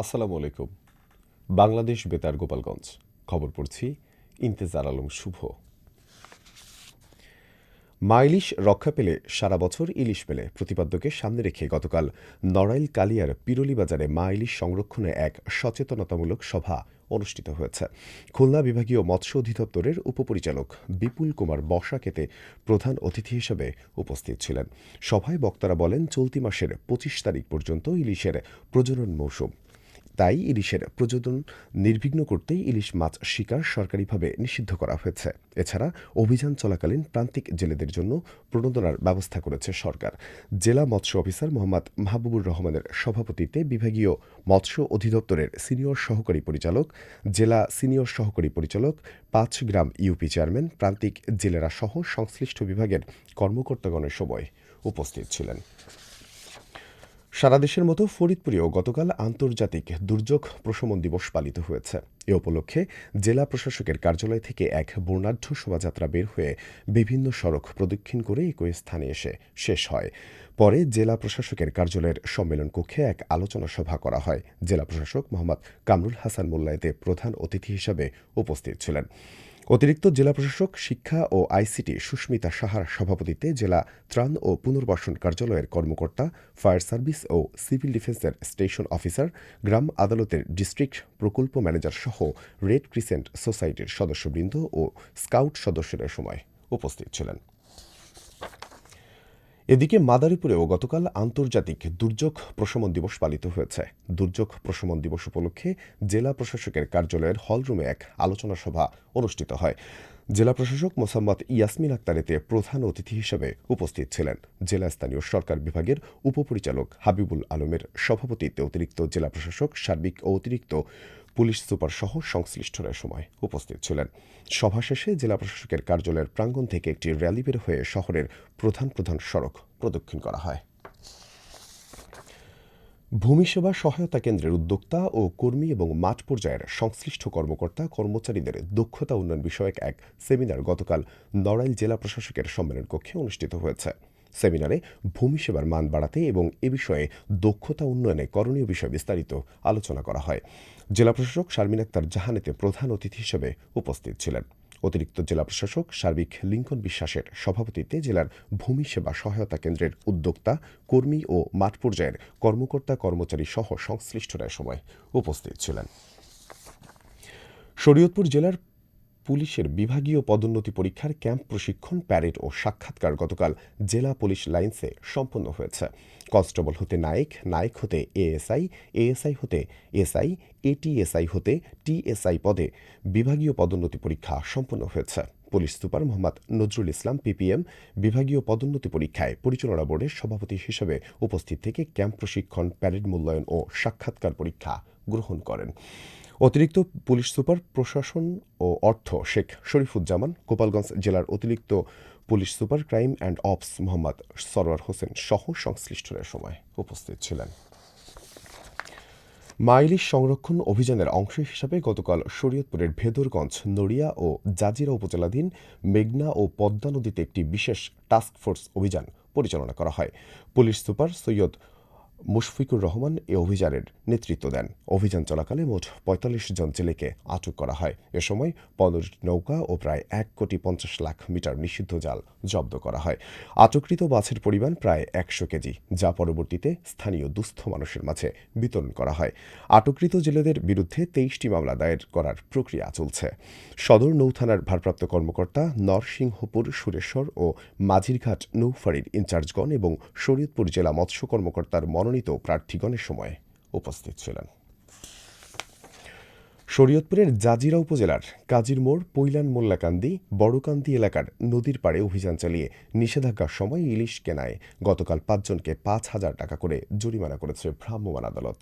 আসসালামু আলাইকুম। বাংলাদেশ বেতার গোপালগঞ্জ। খবর পড়ছি ইন্তেজার আলম শুভ। মা ইলিশ রক্ষা পেলে সারা বছর ইলিশ পেলে প্রতিপাদ্যকে সামনে রেখে গতকাল নড়াইল কালিয়ার পিরলি বাজারে মা ইলিশ সংরক্ষণে এক সচেতনতামূলক সভা অনুষ্ঠিত হয়েছে। খুলনা বিভাগীয় মৎস্য অধিদপ্তরের উপপরিচালক বিপুল কুমার বসাকেতে প্রধান অতিথি হিসেবে উপস্থিত ছিলেন। সভায় বক্তারা বলেন, চলতি মাসের পঁচিশ তারিখ পর্যন্ত ইলিশের প্রজনন মৌসুম তাই ইলিশের প্রযোজন নির্বিঘ্ন করতেই ইলিশ মাছ শিকার সরকারিভাবে নিষিদ্ধ করা হয়েছে। এছাড়া অভিযান চলাকালীন প্রান্তিক জেলেদের জন্য প্রণোদনার ব্যবস্থা করেছে সরকার। জেলা মৎস্য অফিসার মোহাম্মদ মাহবুবুর রহমানের সভাপতিত্বে বিভাগীয় মৎস্য অধিদপ্তরের সিনিয়র সহকারী পরিচালক, জেলা সিনিয়র সহকারী পরিচালক, পাঁচ গ্রাম ইউপি চেয়ারম্যান, প্রান্তিক জেলেরা সহ সংশ্লিষ্ট বিভাগের কর্মকর্তাগণের সময় উপস্থিত ছিলেন। সারা দেশের মতো ফরিদপুরেও গতকাল আন্তর্জাতিক দুর্যোগ প্রশমন দিবস পালিত হয়েছে। এ উপলক্ষে জেলা প্রশাসকের কার্যালয় থেকে এক বর্ণাঢ্য শোভাযাত্রা বের হয়ে বিভিন্ন সড়ক প্রদক্ষিণ করে একই স্থানে এসে শেষ হয়। পরে জেলা প্রশাসকের কার্যালয়ের সম্মেলন কক্ষে এক আলোচনা সভা করা হয়। জেলা প্রশাসক মোহাম্মদ কামরুল হাসান মোল্লায়েতে প্রধান অতিথি হিসাবে উপস্থিত ছিলেন। অতিরিক্ত জেলা প্রশাসক, শিক্ষা ও আইসিটি সুস্মিতা সাহার সভাপতিত্বে জেলা ত্রাণ ও পুনর্বাসন কার্যালয়ের কর্মকর্তা, ফায়ার সার্ভিস ও সিভিল ডিফেন্সের স্টেশন অফিসার, গ্রাম আদালতের ডিস্ট্রিক্ট প্রকল্প ম্যানেজার সহ রেড ক্রিসেন্ট সোসাইটির সদস্যবৃন্দ ও স্কাউট সদস্যরা সময় উপস্থিত ছিলেন। এদিকে মাদারীপুরেও গতকাল আন্তর্জাতিক দুর্যোগ প্রশমন দিবস পালিত হয়েছে। দুর্যোগ প্রশমন দিবস উপলক্ষে জেলা প্রশাসকের কার্যালয়ের হলরুমে এক আলোচনা সভা অনুষ্ঠিত হয়। জেলা প্রশাসক মোসাম্মদ ইয়াসমিন আক্তারেতে প্রধান অতিথি হিসেবে উপস্থিত ছিলেন। জেলা স্থানীয় সরকার বিভাগের উপপরিচালক হাবিবুল আলমের সভাপতিত্বে অতিরিক্ত জেলা প্রশাসক, সার্বিক ও অতিরিক্ত পুলিশ সুপার সহ সংশ্লিষ্টরা সময় উপস্থিত ছিলেন। সভা শেষে জেলা প্রশাসকের কার্যালয়ের প্রাঙ্গণ থেকে একটি র্যালি বের হয়ে শহরের প্রধান প্রধান সড়ক প্রদক্ষিণ করা হয়। ভূমি সেবা সহায়তা কেন্দ্রের উদ্যোক্তা ও কর্মী এবং মাঠ পর্যায়ের সংশ্লিষ্ট কর্মকর্তা, কর্মচারীদের দক্ষতা উন্নয়ন বিষয়ক এক সেমিনার গতকাল নড়াইল জেলা প্রশাসকের সম্মেলন কক্ষে অনুষ্ঠিত হয়েছে। সেমিনারে ভূমি সেবার মান বাড়াতে এবং এ বিষয়ে দক্ষতা উন্নয়নে করণীয় বিষয়ে বিস্তারিত আলোচনা করা হয়। জেলা প্রশাসক শারমিন আক্তার জাহানেতে প্রধান অতিথি হিসেবে উপস্থিত ছিলেন। অতিরিক্ত জেলা প্রশাসক সার্বিক লিঙ্কন বিশ্বাসের সভাপতিত্বে জেলার ভূমি সেবা সহায়তা কেন্দ্রের উদ্যোক্তা, কর্মী ও মাঠ পর্যায়ের কর্মকর্তা কর্মচারী সহ সংশ্লিষ্টরা সময় উপস্থিত ছিলেন। শরীয়তপুর জেলার পুলিশের বিভাগীয় পদোন্নতি পরীক্ষার ক্যাম্প প্রশিক্ষণ, প্যারেড ও সাক্ষাৎকার গতকাল জেলা পুলিশ লাইন্সে সম্পন্ন হয়েছে। কনস্টেবল হতে নায়ক নায়ক হতে এএসআই এএসআই হতে এসআই, এটিএসআই হতে টিএসআই পদে বিভাগীয় পদোন্নতি পরীক্ষা সম্পন্ন হয়েছে। Police super Mohammad Nazrul Islam, PPM, বিভাগীয় পদোন্নতি পরীক্ষায় পরিচালনা বোর্ডের সভাপতি হিসেবে উপস্থিত থেকে ক্যাম্প প্রশিক্ষণ, প্যারেড মূল্যায়ন ও সাক্ষাৎকার পরীক্ষা গ্রহণ করেন। অতিরিক্ত পুলিশ সুপার, প্রশাসন ও অর্থ শেখ শরীফুজ্জামান, গোপালগঞ্জ জেলার অতিরিক্ত police super, crime and ops Mohammad Sarwar Hossain সহ সংশ্লিষ্টদের সময় উপস্থিত ছিলেন। মাইলিশ সংরক্ষণ অভিযানের অংশ হিসাবে গতকাল শরীয়তপুরের ভেদরগঞ্জ, নড়িয়া ও জাজিরা উপজেলাধীন মেঘনা ও পদ্মা নদীতে একটি বিশেষ টাস্ক ফোর্স অভিযান পরিচালনা করা হয়। পুলিশ সুপার সৈয়দ মুশফিকুর রহমান এ অভিযানের নেতৃত্ব দেন। অভিযান চলাকালে মোট পঁয়তাল্লিশ জন জেলেকে আটক করা হয়। এ সময় পনেরোটি নৌকা ও প্রায় এক কোটি পঞ্চাশ লাখ মিটার নিষিদ্ধ জাল জব্দ করা হয়। আটককৃত মাছের পরিমাণ প্রায় একশো কেজি, যা পরবর্তীতে স্থানীয় দুস্থ মানুষের মাঝে বিতরণ করা হয়। আটককৃত জেলেদের বিরুদ্ধে তেইশটি মামলা দায়ের করার প্রক্রিয়া চলছে। সদর নৌথানার ভারপ্রাপ্ত কর্মকর্তা নরসিংহপুর সুরেশ্বর ও মাঝিরঘাট নৌফাড়ির ইনচার্জগণ এবং শরীয়তপুর জেলা মৎস্য কর্মকর্তার মনোনীত প্রার্থীগণের সময় উপস্থিত ছিলেন। শরীয়তপুরের জাজিরা উপজেলার কাজির মোড়, পৈলান মোল্লাকান্দি, বড়কান্দি এলাকার নদীর পাড়ে অভিযান চালিয়ে নিষেধাজ্ঞার সময় ইলিশ কেনায় গতকাল পাঁচজনকে পাঁচ হাজার টাকা করে জরিমানা করেছে ভ্রাম্যমাণ আদালত।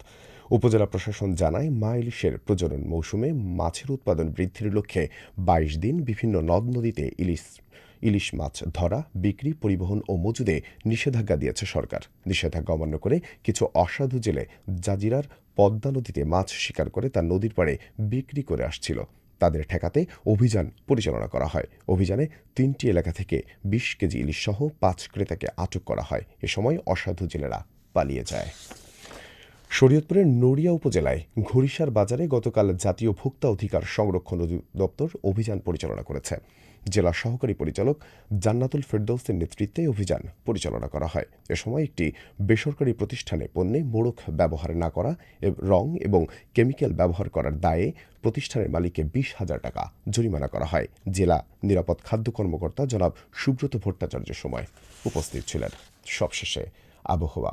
উপজেলা প্রশাসন জানায়, মা ইলিশের প্রজনন মৌসুমে মাছের উৎপাদন বৃদ্ধির লক্ষ্যে বাইশ দিন বিভিন্ন নদ নদীতে ইলিশ ইলিশ মাছ ধরা, বিক্রি, পরিবহন ও মজুদে নিষেধাজ্ঞা দিয়েছে সরকার। নিষেধাজ্ঞা অমান্য করে কিছু অসাধু জেলে জাজিরার পদ্মা নদীতে মাছ শিকার করে তা নদীর পাড়ে বিক্রি করে আসছিল। তাদের ঠেকাতে অভিযান পরিচালনা করা হয়। অভিযানে তিনটি এলাকা থেকে বিশ কেজি ইলিশ সহ পাঁচ ক্রেতাকে আটক করা হয়। এ সময় অসাধু জেলেরা পালিয়ে যায়। শরীয়তপুরের নড়িয়া উপজেলায় ঘড়িসার বাজারে গতকাল জাতীয় ভোক্তা অধিকার সংরক্ষণ দপ্তর অভিযান পরিচালনা করেছে। জেলা সহকারী পরিচালক জান্নাতুল ফেরদৌসের নেতৃত্বে অভিযান পরিচালনা করা হয়। এ সময় একটি বেসরকারি প্রতিষ্ঠানে পণ্যে মোড়ক ব্যবহার না করা রং এবং কেমিক্যাল ব্যবহার করার দায়ে প্রতিষ্ঠানের মালিককে বিশ হাজার টাকা জরিমানা করা হয়। জেলা নিরাপদ খাদ্য কর্মকর্তা জনাব সুব্রত ভট্টাচার্যের সময় উপস্থিত ছিলেন। সবশেষে আবহাওয়া।